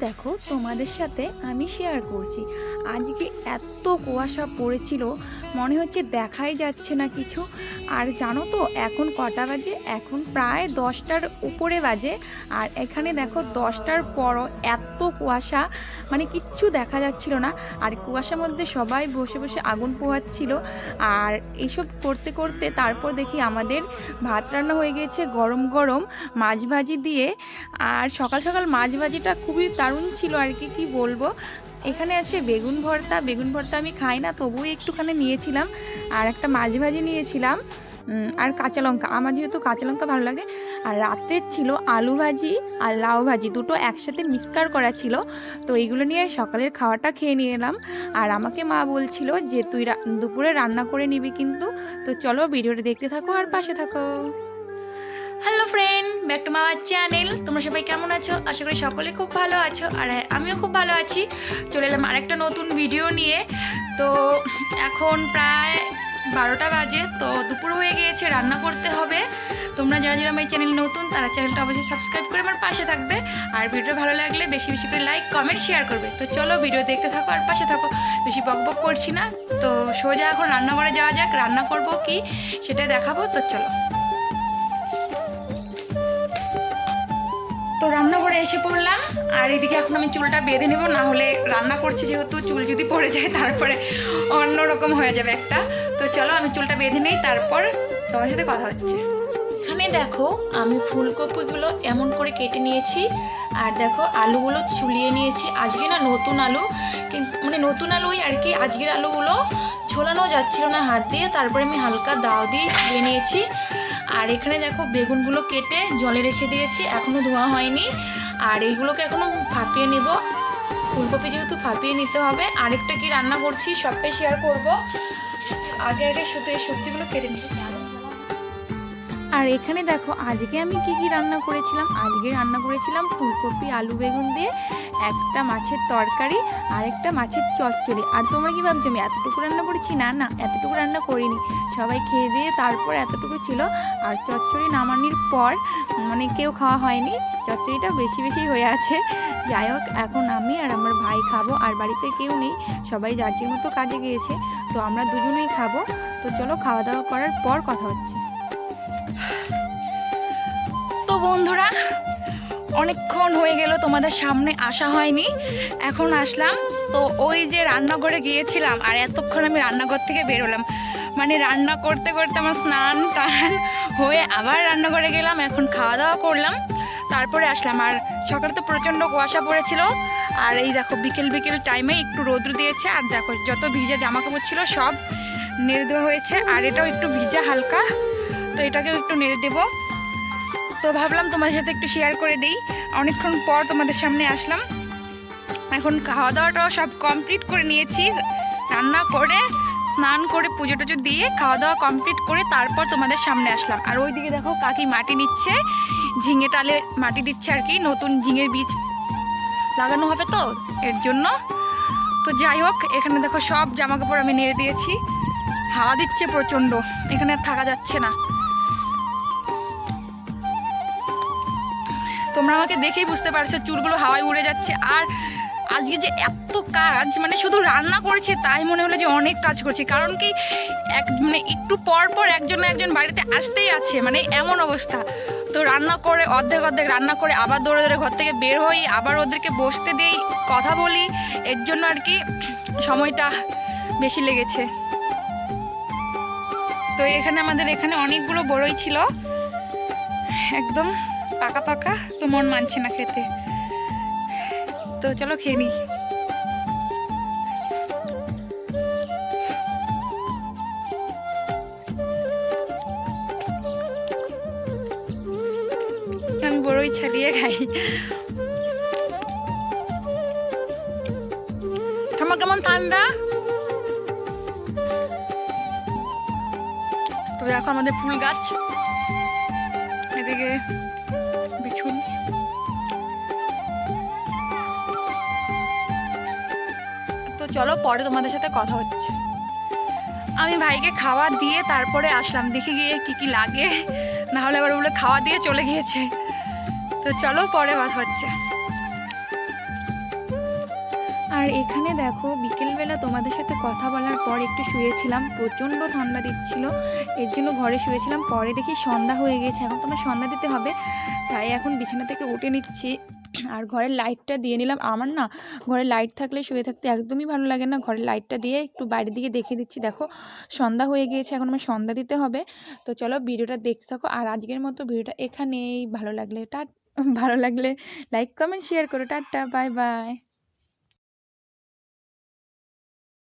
দেখো তোমাদের সাথে আমি শেয়ার করছি। আজকে এত কুয়াশা পড়েছিল মনে হচ্ছে দেখাই যাচ্ছে না কিছু। আর জানো তো, এখন কটা বাজে? এখন প্রায় দশটার উপরে বাজে। আর এখানে দেখো, দশটার পরও এত কুয়াশা মানে কিচ্ছু দেখা যাচ্ছিল না। আর কুয়াশার মধ্যে সবাই বসে বসে আগুন পোহাচ্ছিল। আর এইসব করতে করতে তারপর দেখি আমাদের ভাত রান্না হয়ে গিয়েছে গরম গরম মাছ ভাজি দিয়ে। আর সকাল সকাল মাছ ভাজিটা খুবই দারুণ ছিল আর কি কি বলব? এখানে আছে বেগুন ভর্তা। বেগুন ভর্তা আমি খাই না, তবুও একটুখানি নিয়েছিলাম। আর একটা মাছ ভাজি নিয়েছিলাম আর কাঁচা লঙ্কা। আমার যেহেতু কাঁচা লঙ্কা ভালো লাগে, আর রাত্রের ছিল আলু ভাজি আর লাউ ভাজি। দুটো একসাথে মিক্সকার করা ছিল, তো এইগুলো নিয়ে সকালের খাওয়াটা খেয়ে নিয়ে এলাম। আর আমাকে মা বলছিল যে, তুই দুপুরে রান্না করে নিবি কিন্তু। তো চলো ভিডিওটা দেখতে থাকো আর পাশে থাকো। হ্যালো ফ্রেন্ড ব্যাক টু মাওয়ার চ্যানেল তোমরা সবাই কেমন আছো? আশা করি সকলে খুব ভালো আছো। আর হ্যাঁ আমিও খুব ভালো আছি। চলে এলাম আরেকটা নতুন ভিডিও নিয়ে। তো এখন প্রায় বারোটা বাজে, তো দুপুর হয়ে গিয়েছে, রান্না করতে হবে। তোমরা যারা যারা আমার চ্যানেল নতুন, তারা চ্যানেলটা অবশ্যই সাবস্ক্রাইব করে আমার পাশে থাকবে। আর ভিডিও ভালো লাগলে বেশি বেশি করে লাইক কমেন্ট শেয়ার করবে। তো চলো ভিডিও দেখতে থাকো আর পাশে থাকো। বেশি বক বক করছি না। তো সোজা এখন রান্নাঘরে যাওয়া যাক। রান্না করব কি সেটা দেখাবো। তো চলো। তো রান্নাঘরে এসে পড়লাম, আর এদিকে এখন আমি চুলটা বেঁধে নেব না হলে রান্না করছি যেহেতু, চুল যদি পড়ে যায় তারপরে অন্যরকম হয়ে যাবে একটা। তো চলো আমি চুলটা বেঁধে নেই, তারপর তোমার সাথে কথা হচ্ছে। এখানে দেখো, আমি ফুলকপিগুলো এমন করে কেটে নিয়েছি, আর দেখো আলুগুলো ছুলিয়ে নিয়েছি। আজকে না নতুন আলু কিন্তু মানে নতুন আলুই আর কি, আজকের আলুগুলো ছোলানো যাচ্ছিল না হাত দিয়ে, তারপরে আমি হালকা দাও দিয়ে ছুলিয়ে নিয়েছি। আর এখানে দেখো বেগুনগুলো কেটে জলে রেখে দিয়েছি এখনও ধোয়া হয়নি। আর এইগুলোকে এখনও ফাঁপিয়ে নেব। ফুলকপি যেহেতু ফাঁপিয়ে নিতে হবে, আরেকটা কি রান্না করছি সবটাই শেয়ার করব। আগে আগে শুধু এই সবজিগুলো কেটে নিয়েছি। আর এখানে দেখো, আজকে আমি কি কি রান্না করেছিলাম? আজকে রান্না করেছিলাম ফুলকপি, আলু বেগুন দিয়ে, একটা মাছের তরকারি, আর একটা মাছের চচ্চড়ি। আর তোমরা কি ভাবছ, আমি এতটুকু রান্না করেছি? না না, এতটুকু রান্না করিনি। সবাই খেয়ে দিয়ে তারপর এতটুকু ছিল। আর চচ্চড়ি নামানোর পর মানে কেউ খাওয়া হয়নি। চচ্চড়িটা বেশি বেশি হয়ে আছে। যাই হোক, এখন আমি আর আমার ভাই খাব, আর বাড়িতে কেউ নেই। সবাই যার মতো কাজে গিয়েছে, তো আমরা দুজনেই খাব। তো চলো, খাওয়া দাওয়া করার পর কথা হচ্ছে। তো বন্ধুরা, অনেকক্ষণ হয়ে গেল, তোমাদের সামনে আসা হয়নি। এখন আসলাম। তো ওই যে রান্নাঘরে গিয়েছিলাম, আর এতক্ষণ আমি রান্নাঘর থেকে বেরোলাম মানে রান্না করতে করতে আমার স্নান টান হয়ে আবার রান্নাঘরে গেলাম, এখন খাওয়া দাওয়া করলাম। তারপরে আসলাম, আর সকালে তো প্রচণ্ড কুয়াশা পড়েছিল। আর এই দেখো, বিকেল বিকেল টাইমে একটু রোদ্র দিয়েছে, আর দেখো, যত ভিজা জামা কাপড় ছিল সব নেড়ে হয়েছে, আর এটাও একটু ভিজা হালকা। তো এটাকেও একটু নেড়ে দেবো। তো ভাবলাম তোমাদের সাথে একটু শেয়ার করে দিই। অনেকক্ষণ পর তোমাদের সামনে আসলাম। এখন খাওয়া দাওয়াটাও সব কমপ্লিট করে নিয়েছি। রান্না করে, স্নান করে পুজো টুজো দিয়ে খাওয়া দাওয়া কমপ্লিট করে তারপর তোমাদের সামনে আসলাম। আর ওইদিকে দেখো কাকি মাটি নিচ্ছে। ঝিঙে টালে মাটি দিচ্ছে আর কি। নতুন ঝিঙের বীজ লাগানো হবে তো এর জন্য। তো যাই হোক, এখানে দেখো সব জামা কাপড় আমি নেড়ে দিয়েছি। হাওয়া দিচ্ছে প্রচণ্ড। এখানে থাকা যাচ্ছে না। তোমরা আমাকে দেখেই বুঝতে পারছ চুলগুলো হাওয়ায় উড়ে যাচ্ছে। আর আজকে যে এত কাজ মানে শুধু রান্না করেছি তাই মনে হলো যে অনেক কাজ করছি। কারণ কি, এক মানে একটু পর পর একজন একজন বাড়িতে আসতেই আছে মানে এমন অবস্থা। তো রান্না করে, অর্ধেক অর্ধেক রান্না করে আবার দৌড়ে দৌড়ে ঘর থেকে বের হই, আবার ওদেরকে বসতে দেই, কথা বলি। এর জন্য আর কি সময়টা বেশি লেগেছে। তো এখানে আমাদের এখানে অনেকগুলো বড়ই ছিল। একদম। পাকা পাকা তো মন মানছে না খেতে। তো চলো খেয়ে নিই। আমি বড়ই ছাড়িয়ে খাই। তোমার কেমন ঠান্ডা? তো দেখো আমাদের ফুল গাছ। এদিকে চলো পরে তোমাদের সাথে কথা হচ্ছে। আমি ভাইকে খাওয়া দিয়ে তারপরে আসলাম, দেখে গিয়ে কি কি লাগে। না হলে আবার ওগুলো খাওয়া দিয়ে চলে গিয়েছে। তো চলো পরে কথা হচ্ছে। আর এখানে দেখো, বিকেলবেলা তোমাদের সাথে কথা বলার পর একটু শুয়েছিলাম, প্রচণ্ড ঠান্ডা দিচ্ছিল। এর জন্য ঘরে শুয়েছিলাম, পরে দেখি সন্ধ্যা হয়ে গেছে, এখন তোমার সন্ধ্যা দিতে হবে। তাই এখন বিছানা থেকে উঠে নিচ্ছি। আর ঘরের লাইটটা দিয়ে নিলাম। আমার না ঘরে লাইট থাকলে, শুয়ে থাকতে একদমই ভালো লাগে না। ঘরের লাইটটা দিয়ে একটু বাইরের দিকে দেখিয়ে দিচ্ছি। দেখো, সন্ধ্যা হয়ে গিয়েছে, এখন আমার সন্ধ্যা দিতে হবে। তো চলো ভিডিওটা দেখতে থাকো। আর আজকের মতো ভিডিওটা এখানেই। ভালো লাগলে টা ভালো লাগলে লাইক কমেন্ট শেয়ার করো। Tata bye bye